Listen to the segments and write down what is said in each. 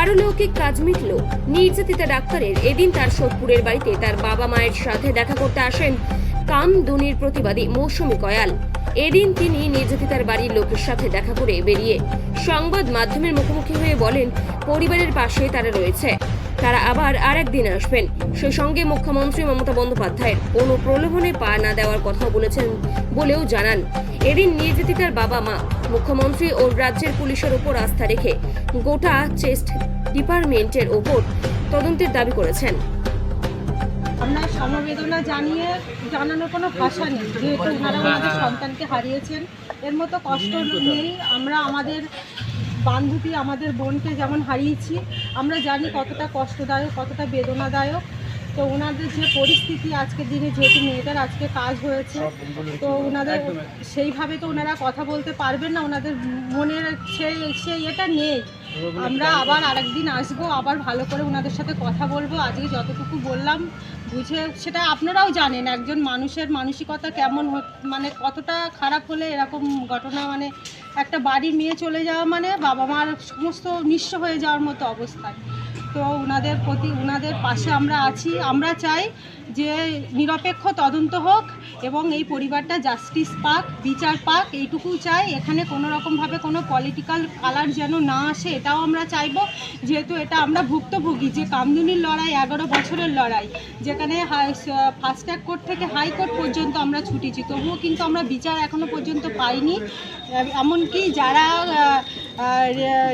পারলৌকিক কাজ মিটল। নির্যাতিতা ডাক্তারের এদিন তার সোদপুরের বাড়িতে তার বাবা মায়ের সাথে দেখা করতে আসেন কামদুনির প্রতিবাদী মৌসুমী কয়াল। এদিন তিনি নির্যাতিতার বাড়ির লোকের সাথে দেখা করে বেরিয়ে সংবাদ মাধ্যমের মুখোমুখি হয়ে বলেন, পরিবারের পাশে তারা রয়েছে। তারা আবার আরেকদিন আসবেন। সেই সঙ্গে মুখ্যমন্ত্রী মমতা বন্দ্যোপাধ্যায়ের কোনো প্রলোভনে পা না দেওয়ার কথা বলেছেন বলেও জানান। এদিন নির্যাতিতার বাবা মা, মুখ্যমন্ত্রী ও রাজ্যের পুলিশের ওপর আস্থা রেখে গোটা চেস্ট ডিপার্টমেন্টের ওপর তদন্তের দাবি করেছেন। আমরা সমবেদনা জানিয়ে জানানোর কোনো ভাষা নেই। যেহেতু ওনারা ওনাদের সন্তানকে হারিয়েছেন, এর মতো কষ্ট নেই। আমরা আমাদের বান্ধবী আমাদের বোনকে যেমন হারিয়েছি আমরা জানি কতটা কষ্টদায়ক কতটা বেদনাদায়ক। তো ওনাদের যে পরিস্থিতি আজকের দিনে যেহেতু মেয়েটার আজকে কাজ হয়েছে তো ওনাদের সেইভাবে তো ওনারা কথা বলতে পারবেন না ওনাদের মনের সেই সেই এটা নেই। আমরা আবার আরেকদিন আসব আবার ভালো করে ওনাদের সাথে কথা বলব। আজকে যতটুকু বললাম বুঝে সেটা আপনারাও জানেন একজন মানুষের মানসিকতা কেমন মানে কতটা খারাপ হলে এরকম ঘটনা মানে একটা বাড়ির মেয়ে চলে যাওয়া মানে বাবা মার সমস্ত নিঃস্ব হয়ে যাওয়ার মতো অবস্থায় তো ওনাদের প্রতি ওনাদের পাশে আমরা আছি। আমরা চাই যে নিরপেক্ষ তদন্ত হোক এবং এই পরিবারটা জাস্টিস পাক, বিচার পাক এইটুকু চাই। এখানে কোনো রকমভাবে কোনো পলিটিক্যাল কালার যেন না আসে, এটাও আমরা চাইব। যেহেতু এটা আমরা ভুক্তভোগী, যে কামদুনির লড়াই, এগারো বছরের লড়াই, যেখানে ফার্স্ট ট্র্যাক কোর্ট থেকে হাইকোর্ট পর্যন্ত আমরা ছুটেছি। তবুও কিন্তু আমরা বিচার এখনও পর্যন্ত পাইনি। এমনকি যারা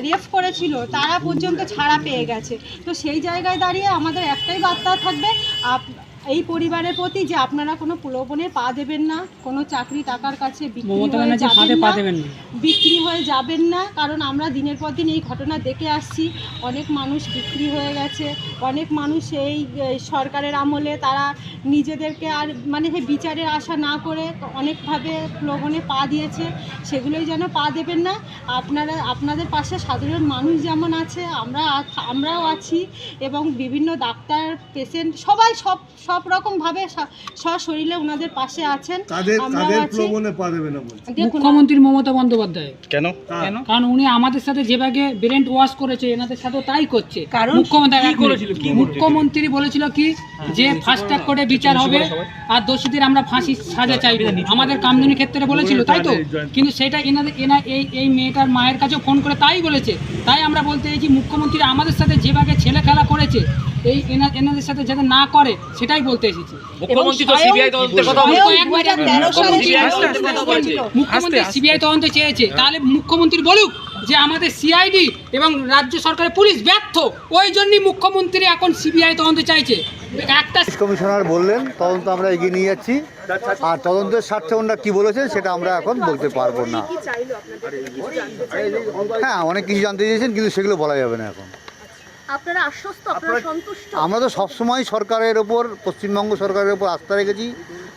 রেফ করেছিল তারা পর্যন্ত ছাড়া পেয়ে গেছে। তো সেই জায়গায় দাঁড়িয়ে আমাদের একটাই বার্তা থাকবে আপ- এই পরিবারের প্রতি যে আপনারা কোনো প্রলোভনে পা দেবেন না কোনো চাকরি টাকার কাছে বিক্রি হয়ে যাবেন না দেবেন না। বিক্রি হয়ে যাবেন না কারণ আমরা দিনের পর দিন এই ঘটনা দেখে আসছি অনেক মানুষ বিক্রি হয়ে গেছে অনেক মানুষ এই সরকারের আমলে তারা নিজেদেরকে আর মানে সেই বিচারের আশা না করে অনেকভাবে প্রলোভনে পা দিয়েছে সেগুলোই যেন পা দেবেন না। আপনারা আপনাদের পাশে সাধারণ মানুষ যেমন আছে আমরা আমরাও আছি এবং বিভিন্ন ডাক্তার পেশেন্ট সবাই সব সব রকমভাবে সশরীরে ওনাদের পাশে আছেন আমরাও আছি। মুখ্যমন্ত্রী মমতা বন্দ্যোপাধ্যায়। কেন? কেন? কারণ উনি আমাদের সাথে যেভাবে ব্রেন্ট ওয়াশ করেছে এনাদের সাথেও তাই করছে। কারণ মুখ্যমন্ত্রী মুখ্যমন্ত্রী বলেছিল কি যে ফাস্ট ট্র্যাক কোর্টে বিচার হবে আর দোষীদের আমরা ফাঁসি সাজা চাইব। আমাদের কামদুনি ক্ষেত্রে বলেছিল তাই তো? কিন্তু সেটা এনাদের এনা এই এই মেয়েটার মায়ের কাছে ফোন করে তাই বলেছে। তাই আমরা বলতে চাইছি মুখ্যমন্ত্রী আমাদের সাথে যেভাবে ছেলে খেলা করেছে এই এনা- এনাদের সাথে যাতে না করে সেটাই বলতে এসেছি। মুখ্যমন্ত্রী সিবিআই তদন্ত চেয়েছে। তাহলে মুখ্যমন্ত্রী বলুক যে আমাদের সিআইডি এবং রাজ্য সরকারের পুলিশ ব্যর্থ। ওই জন্যই মুখ্যমন্ত্রী এখন সিবিআই তদন্ত চাইছে। কমিশনার বললেন তদন্ত আমরা এগিয়ে নিয়ে যাচ্ছি। আর তদন্তের স্বার্থে ওনারা কি বলেছেন সেটা আমরা এখন বলতে পারব না। হ্যাঁ অনেক কিছু জানতে চেয়েছেন কিন্তু সেগুলো বলা যাবে না এখন। আপনারা আশ্বস্ত আপনারা সন্তুষ্ট? আমরা তো সবসময় সরকারের ওপর পশ্চিমবঙ্গ সরকারের ওপর আস্থা রেখেছি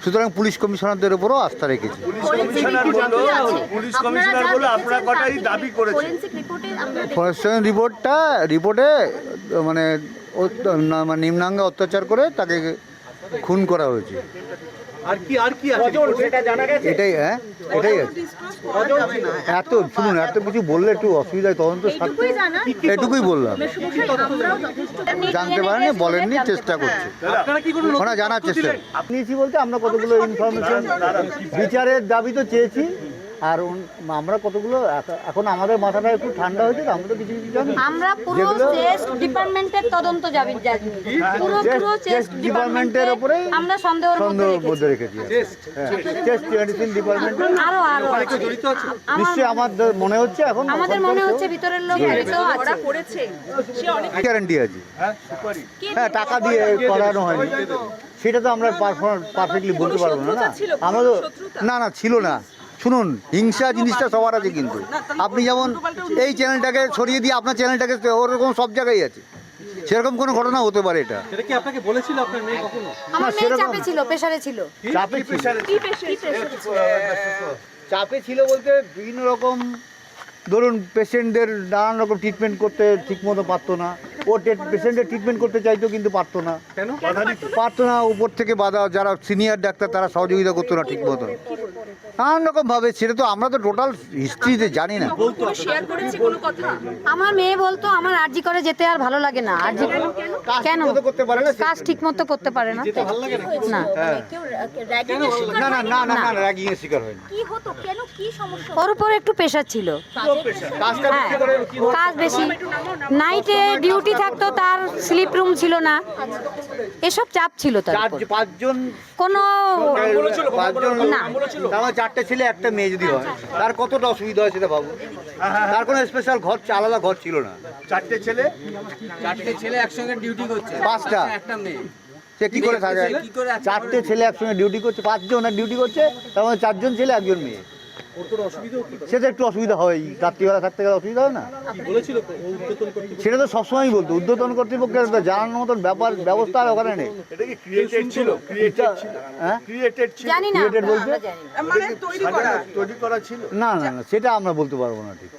সুতরাং পুলিশ কমিশনারদের ওপরও আস্থা রেখেছি। কমিশনার বলল পুলিশ কমিশনার বলল আপনারা কটাই দাবি করেছে ফরেনসিক রিপোর্টে আমরা ফরেস্ট রিপোর্টটা রিপোর্টে মানে নিম্নাঙ্গে অত্যাচার করে তাকে খুন করা হয়েছে। আর কি আর কি আছে? এটাই হ্যাঁ এটাই আছে। এত শুনুন এত কিছু বললে একটু অসুবিধা হয় তদন্ত এটুকুই বললাম। জানতে পারেনি বলেননি চেষ্টা করছে। আপনারা ওরা জানার চেষ্টা নিয়েছি বলতে আমরা কতগুলো ইনফরমেশন বিচারের দাবি তো চেয়েছি। আর আমরা কতগুলো এখ- এখন আমাদের মাথাটা একটু ঠান্ডা হয়েছে তো আমরা তো কিছু কিছু জানি। আমরা পুরো চেস্ট ডিপার্টমেন্টের তদন্ত যাবি পুরো চেস্ট- পুরো চেস্ট চেস্ট ডিপার্টমেন্টের ওপরেই আমরা সন্দেহের মধ্যে রেখেছি। মধ্যে রেখেছি হ্যাঁ চেস্ট মেডিসিন ডিপার্টমেন্ট আরও আরও নিশ্চয়ই আমার মনে হচ্ছে এখন আমাদের মনে হচ্ছে ভিতরের লোক জড়িত আছে। করেছে। সে অনেক গ্যারান্টি আছে। হ্যাঁ টাকা দিয়ে করানো হয়নি। সেটা তো আমরা পারফেক্টলি বলতে পারব না। না আমরা তো না না ছিল না। শুনুন হিংসা জিনিসটা সবার আছে কিন্তু। আপনি যেমন এই চ্যানেলটাকে ছড়িয়ে দিয়ে আপনার চ্যানেলটাকে ওরকম সব জায়গায় আছে। সেরকম কোনো ঘটনা হতে পারে এটা। এটা কি আপনাকে বলেছিল আপনার মেয়ে কখনো? আমার মেয়ে সেরকম- চাপে ছিল প্রেসারে ছিল। চাপে ছিল? চাপে ছিল বলতে বিভিন্ন রকম ধরুন পেশেন্টদের নানান রকম ট্রিটমেন্ট করতে ঠিকমতো পারতো না। ও পেশেন্টের ট্রিটমেন্ট করতে চাইতো কিন্তু পারতো না। কেন? পারতো না উপর থেকে বাধা যারা সিনিয়র ডাক্তার তারা সহযোগিতা করতো না ঠিক মতো নানান রকম ভাবে সেটা তো আমরা তো টোটাল হিস্ট্রিতে জানি না। আমার মেয়ে বলতো আমার আরজি করে করে যেতে আর ভালো লাগে না। আর যে কেন? করতে পারে না কাজ ঠিক মতো করতে পারে না। লাগে না? না। হ্যাঁ। না না না না না র্যাগিং এর শিকার হয়নি। ওর উপর একটু প্রেশার ছিল। কাজ বেশি। নাইটে ডিউটি থাকতো তার স্লিপ রুম ছিল না। এসব চাপ ছিল তার পাঁচজন কোনো না। মানে চারটে ছেলে একটা মেয়ে যদি হয় তার কতটা অসুবিধা হয় সেটা ভাবো। তার কোনো স্পেশাল ঘর আলাদা ঘর ছিল না। চারটে ছেলে? চারটে ছেলে একসঙ্গে ডিউটি করছে। পাঁচটা? একটা মেয়ে। সে কি করে থাকে সে কি করে এত চারটে ছেলে একসঙ্গে ডিউটি করছে পাঁচজন ডিউটি করছে তার মধ্যে চারজন ছেলে একজন মেয়ে। সে তো একটু অসুবিধা হয় রাত্রিবেলা থাকতে গেলে অসুবিধা হয় না? সেটা তো সবসময়ই বলতো। উদ্যোতন কর্তৃপক্ষের তো জানানোর মতন ব্যাপার ব্যবস্থা আর ওখানে নেই। হ্যাঁ? না না। না সেটা আমরা বলতে পারব না ঠিক।